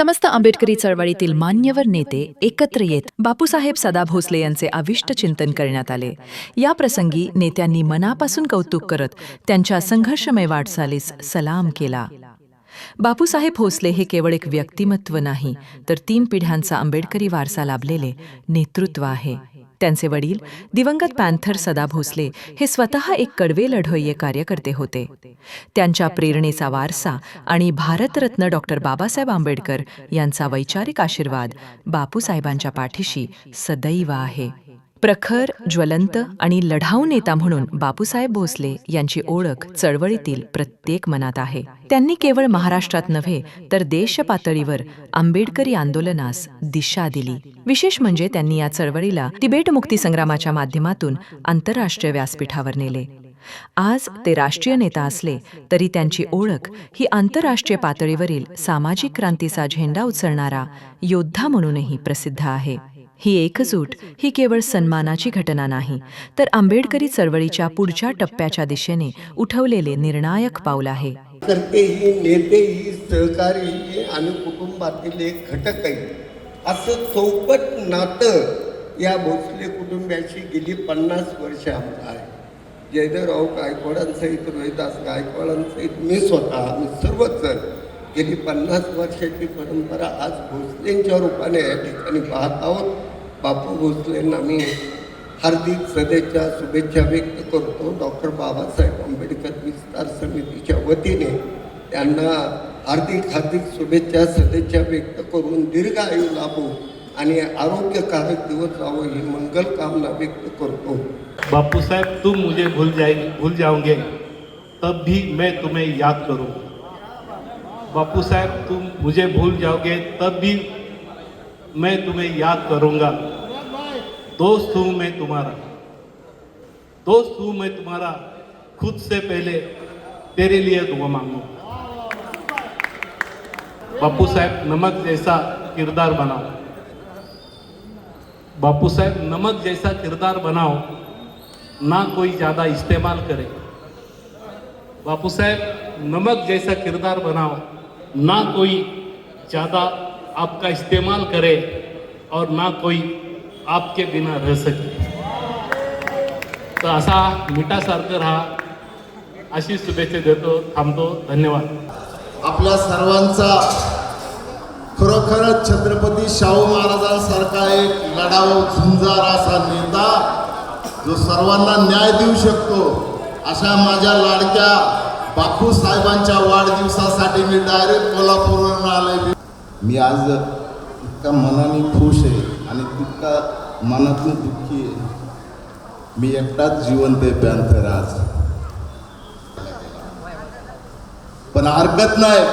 समस्त आंबेडकरी चळवळीतील मान्यवर नेते एकत्र येत बापूसाहेब सदा भोसले यांचे आविष्ट चिंतन करण्यात आले. या प्रसंगी नेत्यांनी मनापासून कौतुक करत त्यांच्या संघर्षमय वाटचालीस सलाम केला. बापूसाहेब भोसले हे केवळ एक व्यक्तिमत्व नाही तर तीन पिढ्यांचा आंबेडकरी वारसा लाभलेले नेतृत्व आहे. त्यांचे वडील दिवंगत पॅन्थर सदा भोसले हे स्वतः एक कडवे लढवय्ये कार्यकर्ते होते. त्यांच्या प्रेरणेचा वारसा आणि भारतरत्न डॉक्टर बाबासाहेब आंबेडकर यांचा वैचारिक आशीर्वाद बापूसाहेबांच्या पाठीशी सदैव आहे. प्रखर ज्वलंत आणि लढाऊ नेता म्हणून बापूसाहेब भोसले यांची ओळख चळवळीतील प्रत्येक मनात आहे. त्यांनी केवळ महाराष्ट्रात नव्हे तर देश पातळीवर आंबेडकरी आंदोलनास दिशा दिली. विशेष म्हणजे त्यांनी या चळवळीला तिबेट मुक्ती संग्रामाच्या माध्यमातून आंतरराष्ट्रीय व्यासपीठावर नेले. आज ते राष्ट्रीय नेता असले तरी त्यांची ओळख ही आंतरराष्ट्रीय पातळीवरील सामाजिक क्रांतीचा झेंडा उचलणारा योद्धा म्हणूनही प्रसिद्ध आहे. ही एकजूट ही केवळ सन्मानाची घटना नाही तर आंबेडकरी चळवळीच्या पुढच्या टप्प्याच्या दिशेने उठवलेले निर्णायक पाऊल आहे. कर्तेही नेतेही सहकारीही आणि कुटुंबातील एक घटक आहे. असं चौपट नातं या भोसले कुटुंबियाशी गेली पन्नास वर्ष आमचं आहे. जयदेवराव गायकवाडांसहित रोहिदास गायकवाडांसहित मी स्वतः आम्ही सर्वच गेली पन्नास वर्षाची परंपरा आज भोसलेंच्या रूपाने या ठिकाणी पाहत आहोत. बापू भोसलेंना मी हार्दिक सदेच्या शुभेच्छा व्यक्त करतो. डॉक्टर बाबासाहेब आंबेडकर विस्तार समितीच्या वतीने त्यांना हार्दिक हार्दिक शुभेच्छा सदेच्छा व्यक्त करून दीर्घ आयु लाभो आणि आरोग्यकारक दिवस जावो ही मंगल कामना व्यक्त करतो. बापू साहब तुम मुझे भूल जाएंगे भूल जाओगे तब भी मैं तुम्हें याद करूंगा बापू साहब तुम मुझे भूल जाओगे तब भी मैं तुम्हें याद करूंगा। दोस्त हूँ मैं तुम्हारा। दोस्त हूँ मैं तुम्हारा। खुद से पहले तेरे लिए दुआ मांगू। बापू साहब, नमक जैसा किरदार बनाओ। बापू साहब, नमक जैसा किरदार बनाओ, ना कोई ज़्यादा इस्तेमाल करे। बापू साहब, नमक जैसा किरदार बनाओ, ना कोई ज़्यादा आपका इस्तेमाल करे और ना कोई आपके बिना रह सके। तर असा मिठासारखं राहा. अशी शुभेच्छा देतो थांबतो. धन्यवाद. आपल्या सर्वांचा खरोखरच छत्रपती शाहू महाराजांसारखा एक लढाऊ झुंजार असा नेता जो सर्वांना न्याय देऊ शकतो अशा माझ्या लाडक्या बापू साहेबांच्या वाढदिवसासाठी मी डायरेक्ट कोल्हापूरवरून आले मी आज इतका मनाने खुश आहे. आणि तितका मनातून दुःखी आहे. मी एकटाच जिवंत आहे पॅन्थर आज. पण हरकत नाही.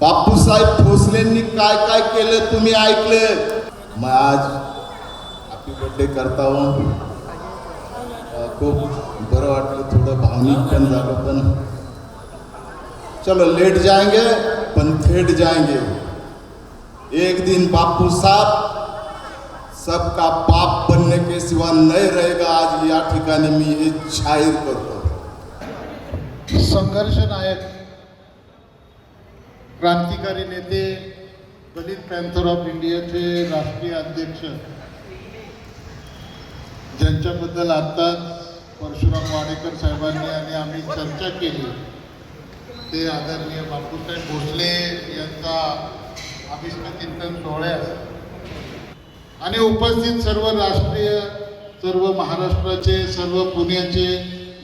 बापूसाहेब भोसलेंनी काय काय केलं तुम्ही ऐकले? मग आज हॅपी बर्थडे करता हो. खूप बरं वाटलं थोडं भावनिक पण झालं पण. चलो लेट जाएंगे पण थेट जाएंगे. एक दिन बापू साहब सबका बाप बनने के सिवा नहीं रहेगा आज या ठिकाणी मी हे जाहीर करतो संघर्ष नायक क्रांतिकारी नेते दलित पॅन्थर ऑफ इंडियाचे राष्ट्रीय अध्यक्ष ज्यांच्याबद्दल आत्ताच परशुराम वाडेकर साहेबांनी आणि आम्ही चर्चा केली ते आदरणीय बापूसाहेब भोसले यांचा अभिष्ट चिंतन सोहळ्यास. आणि उपस्थित सर्व राष्ट्रीय सर्व महाराष्ट्राचे सर्व पुण्याचे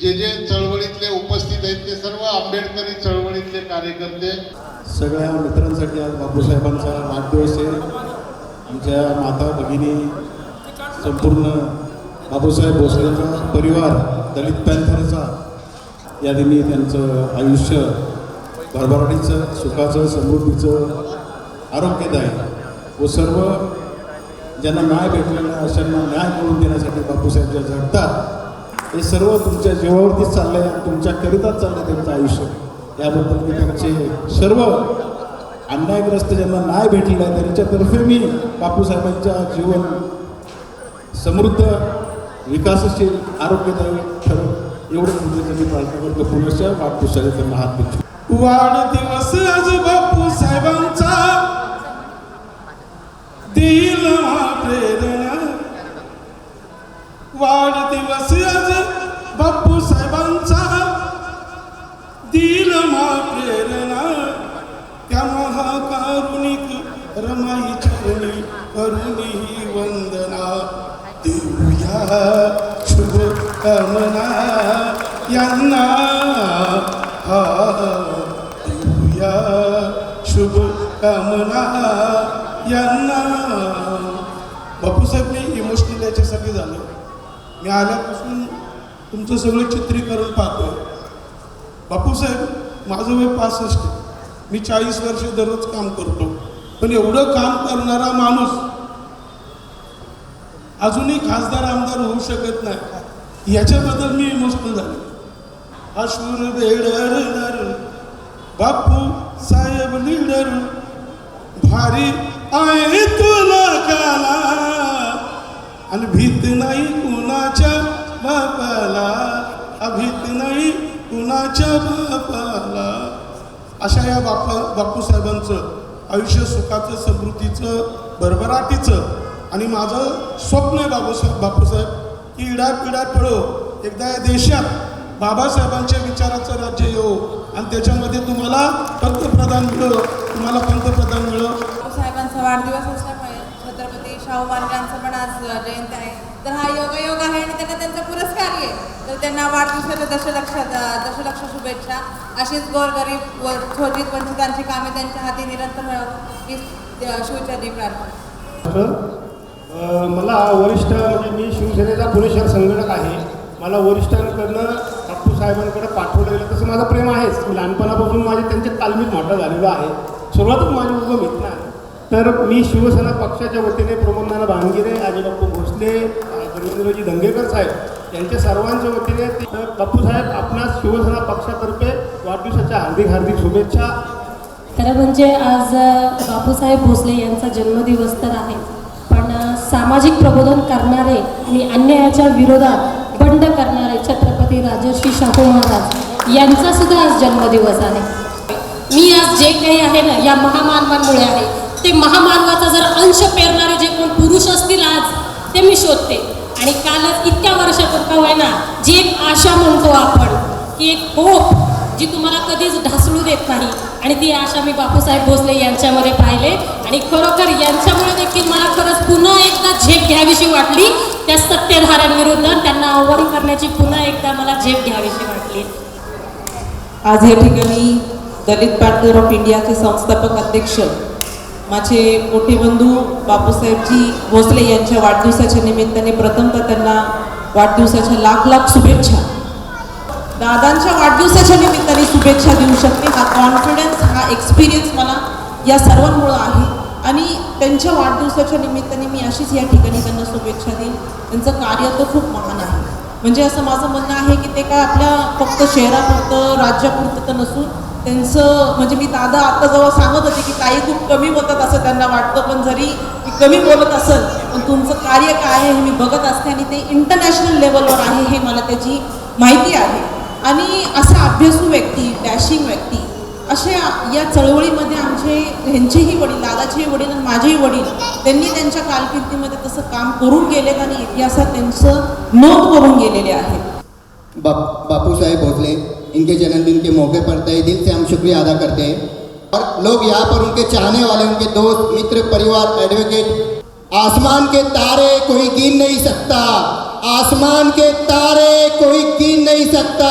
जे जे चळवळीतले उपस्थित आहेत ते सर्व आंबेडकरी चळवळीतले कार्यकर्ते. सगळ्या मित्रांसाठी आज बापूसाहेबांचा वाढदिवस आहे. आमच्या माता भगिनी संपूर्ण बापूसाहेब भोसलेचा परिवार दलित पॅन्थरचा या दिनी त्यांचं आयुष्य भरभराटीचं सुखाचं समृद्धीचं आरोग्यदायी व सर्व ज्यांना न्याय भेटलेला आहे अशांना न्याय मिळवून देण्यासाठी बापूसाहेब ज्या झटतात हे सर्व तुमच्या जीवावरतीच चाललं आहे आणि तुमच्याकरिताच चाललं आहे त्यांचं आयुष्य. याबद्दल मी त्यांचे सर्व अन्यायग्रस्त ज्यांना न्याय भेटलेला आहे त्यांच्यातर्फे मी बापूसाहेबांच्या जीवन समृद्ध विकासशील आरोग्यदायी ठरव एवढं मी प्रार्थना करतो. पुनश्च बापूसाहेब त्यांना हात देतो. वाढ दिवस बापू करुणी वंदना. देऊया शुभ कामना यांना हा देऊया शुभ कामना यांना बापूसाहेब मी इमोशनल याच्यासाठी झालो. मी आल्यापासून तुमचं सगळं चित्रीकरण पाहतो बापूसाहेब माझं वय पासष्ट मी चाळीस वर्ष दररोज काम करतो. पण एवढं काम करणारा माणूस अजूनही खासदार आमदार होऊ शकत नाही. याच्याबद्दल मी इमोशनल झालो. हा शूर बेडर बापू साहेब लीडर भारी आहे तुला काला. आणि भीत नाही कुणाच्या बापाला अभीत नाही कुणाच्या बापाला. अशा या बापा बापूसाहेबांचं आयुष्य सुखाचं समृद्धीचं भरभराटीचं. आणि माझं स्वप्न आहे बाबूसाहेब बापूसाहेब की इडा पिढा पळो एकदा या देशात बाबासाहेबांच्या विचाराचं राज्य येऊ आणि त्याच्यामध्ये तुम्हाला पंतप्रधान मिळो. तुम्हाला पंतप्रधान मिळो. साहेबांचा वाढदिवस असल्यामुळे छत्रपती शाहू महाराजांचं पण आज जयंती आहे. तर हा योगायोग आहे आणि त्यांना त्यांचा पुरस्कार आहे. तर त्यांना वाढदिवसाच्या दशलक्ष दशलक्ष शुभेच्छा. अशीच गोरगरीब व छोटीत वंचितांची कामे त्यांच्या हाती निरंतर मिळावं ही शिवचरणी प्रार्थना. मला वरिष्ठ म्हणजे मी शिवसेनेचा पुणे शहर संघटक आहे. मला वरिष्ठांकडनं बापू साहेबांकडे पाठवलं गेलं. तसं माझं प्रेम आहेच. लहानपणापासून माझे त्यांचे तालमीत मोठं झालेलो आहे. सुरुवातच माझी उगम इथं आहे. तर मी शिवसेना पक्षाच्या वतीने प्रबंधाना भानगिरे आजीबापू भोसले रवींद्रजी दंगेकर साहेब यांच्या सर्वांच्या वतीने ते- तर साहेब आपणास शिवसेना पक्षातर्फे वाढदिवसाच्या हार्दिक हार्दिक शुभेच्छा. खरं म्हणजे आज बापूसाहेब भोसले यांचा जन्मदिवस तर आहे पण सामाजिक प्रबोधन करणारे आणि अन्यायाच्या विरोधात बंड करणारे छत्रपती राजर्षी शाहू महाराज यांचा सुद्धा आज जन्मदिवस आहे. मी आज जे काही आहे ना या महामानवांमुळे आहे. ते महामानवाचा जर अंश पेरणारे जे कोण पुरुष असतील आज ते मी शोधते. आणि कालच इतक्या वर्षापूर्वी होय ना जी एक आशा म्हणतो आपण की एक होप जी तुम्हाला कधीच ढासळू देत नाही. आणि ती आशा मी बापूसाहेब भोसले यांच्यामध्ये पाहिले. आणि खरोखर यांच्यामुळे देखील मला खरंच पुन्हा एकदा झेप घ्यावीशी वाटली. त्या सत्तेधाऱ्यांविरुद्ध त्यांना आव्हान करण्याची पुन्हा एकदा मला झेप घ्यावीशी वाटली. आज या ठिकाणी दलित पार्टनर ऑफ इंडियाचे संस्थापक अध्यक्ष माझे मोठे बंधू बापूसाहेबजी भोसले यांच्या वाढदिवसाच्या निमित्ताने प्रथमतः त्यांना वाढदिवसाच्या लाख लाख शुभेच्छा. दादांच्या वाढदिवसाच्या निमित्ताने शुभेच्छा देऊ शकते. हा कॉन्फिडन्स हा एक्सपिरियन्स मला या सर्वांमुळं आहे. आणि त्यांच्या वाढदिवसाच्या निमित्ताने मी अशीच या ठिकाणी त्यांना शुभेच्छा देईन. त्यांचं कार्य तर खूप महान आहे. म्हणजे असं माझं म्हणणं आहे की ते काय आपल्या फक्त शहरापुरतं राज्यापुरतं तर नसून त्यांचं म्हणजे मी दादा आता जेव्हा सांगत होते की काही खूप कमी बोलतात असं त्यांना वाटतं पण जरी मी कमी बोलत असेल पण तुमचं कार्य काय आहे हे मी बघत असते आणि ते इंटरनॅशनल लेवलवर आहे हे मला त्याची माहिती आहे. आणि असा अभ्यासू व्यक्ती डॅशिंग व्यक्ती अशा या चळवळीमध्ये आमचे ह्यांचेही वडील दादाचेही वडील आणि माझेही वडील त्यांनी त्यांच्या कारकिर्दीमध्ये तसं काम करून गेलेत आणि इतिहासात त्यांचं नोंद करून गेलेले आहेत. बाप बापूसाहेब भोसले इनके जन्मदिन के मौके पर तय दिल से हम शुक्रिया अदा करते हैं। और लोग यहाँ पर उनके चाहने वाले, उनके दोस्त, मित्र, परिवार एडवोकेट आसमान के तारे कोई गिन नहीं सकता। आसमान के तारे कोई गिन नहीं सकता।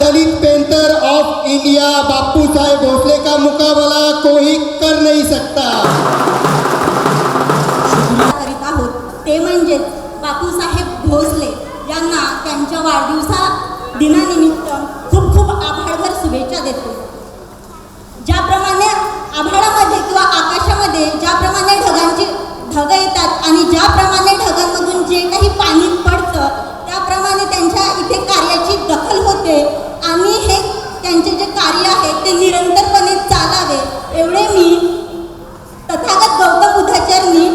दलित painter of India Bapu Saheb Bhosale का मुकाबला कोई कर नहीं सकता। म्हणजेच बापूसाहेब भोसले दिनानिमित्त ज्याप्रमाणे ढगांची ढगं येतात आणि ज्याप्रमाणे ढगांमधून जे काही पाणी पडतं त्याप्रमाणे त्यांच्या इथे कार्याची दखल होते. आणि हे त्यांचे जे कार्य आहे ते निरंतरपणे चालावे. एवढे मी तथागत गौतम बुद्धाचार्य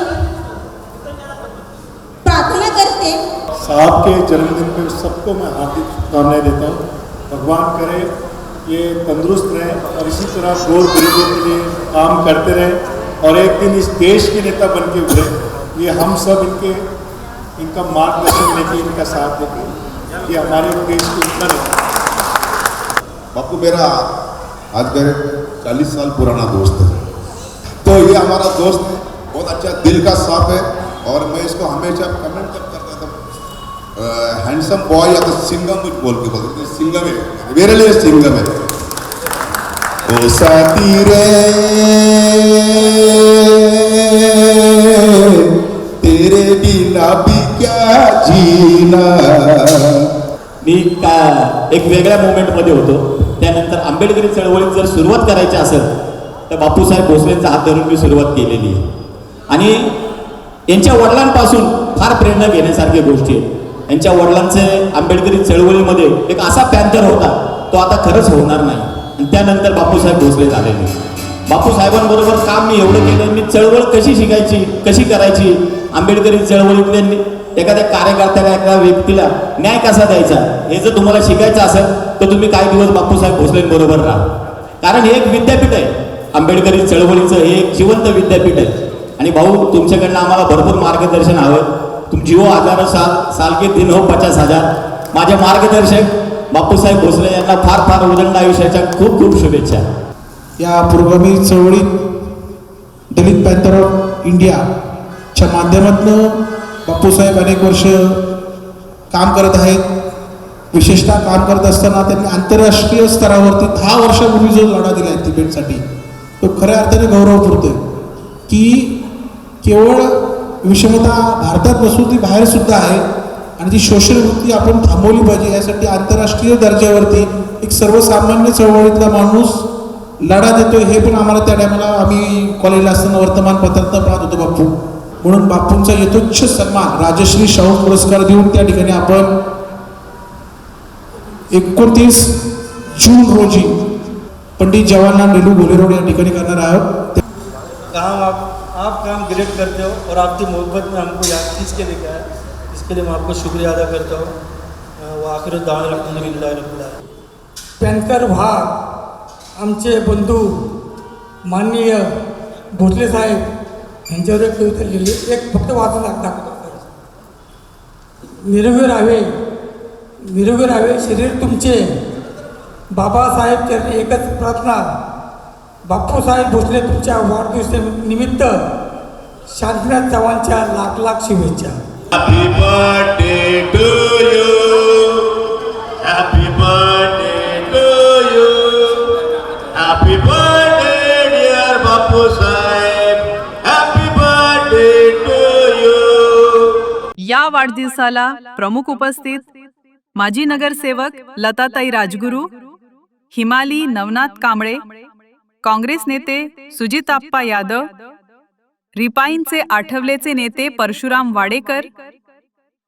प्रार्थना करते. साहब के जन्मदिन पर सबको मैं हार्दिक शुभकामनाएं देता हूँ। भगवान करे ये तंदुरुस्त रहे और इसी तरह गोर गरीबों के लिए काम करते रहें। और एक दिन इस देश के नेता बन के उभरे ये हम सब इनके इनका मार्गदर्शन लेके इनका साथ देके ये हमारे देश के उत्तर बापू मेरा आज मेरे चालीस साल पुराना दोस्त है। तो ये हमारा दोस्त है बहुत अच्छा दिल का साफ़ है और मैं इसको हमेशा कमेंट जब करता था हैंडसम बॉय या तो सिंगम कुछ बोल के बोलते थे, सिंगम है मेरे लिए सिंगम है। ओ साथी रे तेरे बिना भी क्या जीना? मी का एक वेगळ्या मुवमेंटमध्ये होतो. त्यानंतर आंबेडकरी चळवळीत जर सुरुवात करायची असेल तर बापूसाहेब भोसलेंचा हात धरून मी सुरुवात केलेली आहे. आणि यांच्या वडिलांपासून फार प्रेरणा घेण्यासारख्या गोष्टी आहेत यांच्या वडिलांचे आंबेडकरी चळवळीमध्ये एक असा पॅन्थर होता तो आता खरंच होणार नाही. आणि त्यानंतर बापूसाहेब भोसले झालेले. बापूसाहेबांबरोबर काम मी एवढं केलं. मी चळवळ कशी शिकायची कशी करायची? आंबेडकरी चळवळीतल्या एखाद्या कार्यकर्त्याला एखाद्या व्यक्तीला न्याय कसा द्यायचा? हे जर तुम्हाला शिकायचं असेल तर तुम्ही काही दिवस बापूसाहेब भोसलेंबरोबर राहा. कारण हे एक विद्यापीठ आहे. आंबेडकरी चळवळीचं हे एक जिवंत विद्यापीठ आहे. आणि भाऊ तुमच्याकडनं आम्हाला भरपूर मार्गदर्शन हवं. तुम जिओ हजार साल साल के दिन हो पचास हजार. माझे मार्गदर्शक बापूसाहेब भोसले यांना फार फार उदंड आयुष्याच्या खूप खूप शुभेच्छा. या पुरोगामी चळवळीत दलित पॅन्थर ऑफ इंडियाच्या माध्यमातून बापूसाहेब अनेक वर्ष काम करत आहेत. विशेषतः काम करत असताना त्यांनी आंतरराष्ट्रीय स्तरावरती दहा वर्षापूर्वी जो लढा दिला आहे तिबेटसाठी तो खऱ्या अर्थाने गौरव आहे. की केवळ विषमता भारतात नसून ती बाहेर सुद्धा आहे आणि ती शोषण वृत्ती आपण थांबवली पाहिजे यासाठी आंतरराष्ट्रीय दर्जावरती एक सर्वसामान्य चळवळीतला माणूस लढा देतोय हे पण आम्हाला त्या टायमाला आम्ही कॉलेजला असताना वर्तमानपत्रात पाहत होतो बापू. म्हणून बापूंचा यथोच्छ सन्मान राजश्री शाहू पुरस्कार देऊन त्या ठिकाणी आपण एकोणतीस जून रोजी पंडित जवाहरलाल नेहरू गोले रोड या ठिकाणी करणार आहोत. काम आप आप काम ग्रेट करते हो और आपकी मोहब्बत में हमको यहाँ खींच के लेके आए इसके लिए मैं आपको शुक्रिया अदा करता हूँ। व आखिर दावन अलहमदिल्ला। पॅनकर भाग आमचे बंधू माननीय भोसले साहेब यांच्यावर एक कविता लिहिली. एक फक्त वाचून दाखवतो निरोगी राहावे निरोगी राहावे. शरीर तुमचे. बाबासाहेब चरणी एकच प्रार्थना. बापूसाहेब भोसले तुमच्या वाढदिवसानिमित्त शांतीनाथ चव्हाणच्या लाख लाख शुभेच्छा. या वाढदिवसाला प्रमुख उपस्थित माजी नगरसेवक लताताई राजगुरू हिमाली नवनाथ कांबळे काँग्रेस नेते सुजिताप्पा यादव रिपाईंचे आठवलेचे नेते परशुराम वाडेकर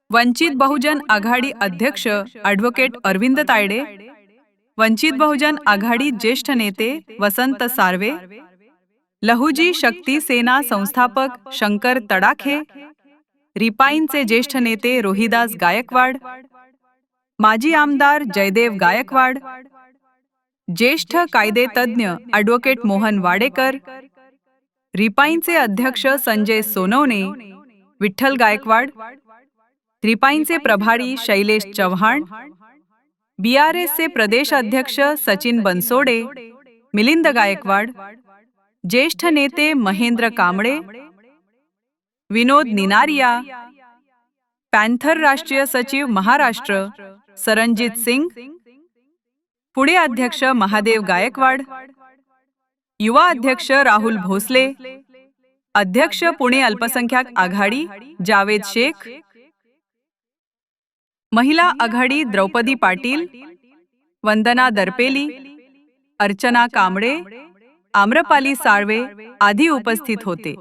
वंचित बहुजन आघाडी अध्यक्ष ॲडव्होकेट अरविंद तायडे वंचित बहुजन आघाडी ज्येष्ठ नेते वसंत सार्वे लहुजी शक्ती सेना संस्थापक शंकर तडाखे रिपाईंचे ज्येष्ठ नेते रोहिदास गायकवाड माजी आमदार जयदेव गायकवाड ज्येष्ठ कायदेतज्ञ ॲडव्होकेट मोहन वाडेकर रिपाईंचे अध्यक्ष संजय सोनवणे विठ्ठल गायकवाड रिपाईंचे प्रभारी शैलेश चव्हाण बी आर एसचे प्रदेश अध्यक्ष सचिन बनसोडे मिलिंद गायकवाड ज्येष्ठ नेते महेंद्र कांबळे विनोद निनारिया पॅन्थर राष्ट्रीय सचिव महाराष्ट्र सरंजित सिंग पुणे अध्यक्ष महादेव गायकवाड युवा अध्यक्ष राहुल भोसले अध्यक्ष पुणे अल्पसंख्याक आघाडी जावेद शेख महिला आघाडी द्रौपदी पाटील वंदना दरपेली अर्चना कांबळे आम्रपाली साळवे आदी उपस्थित होते.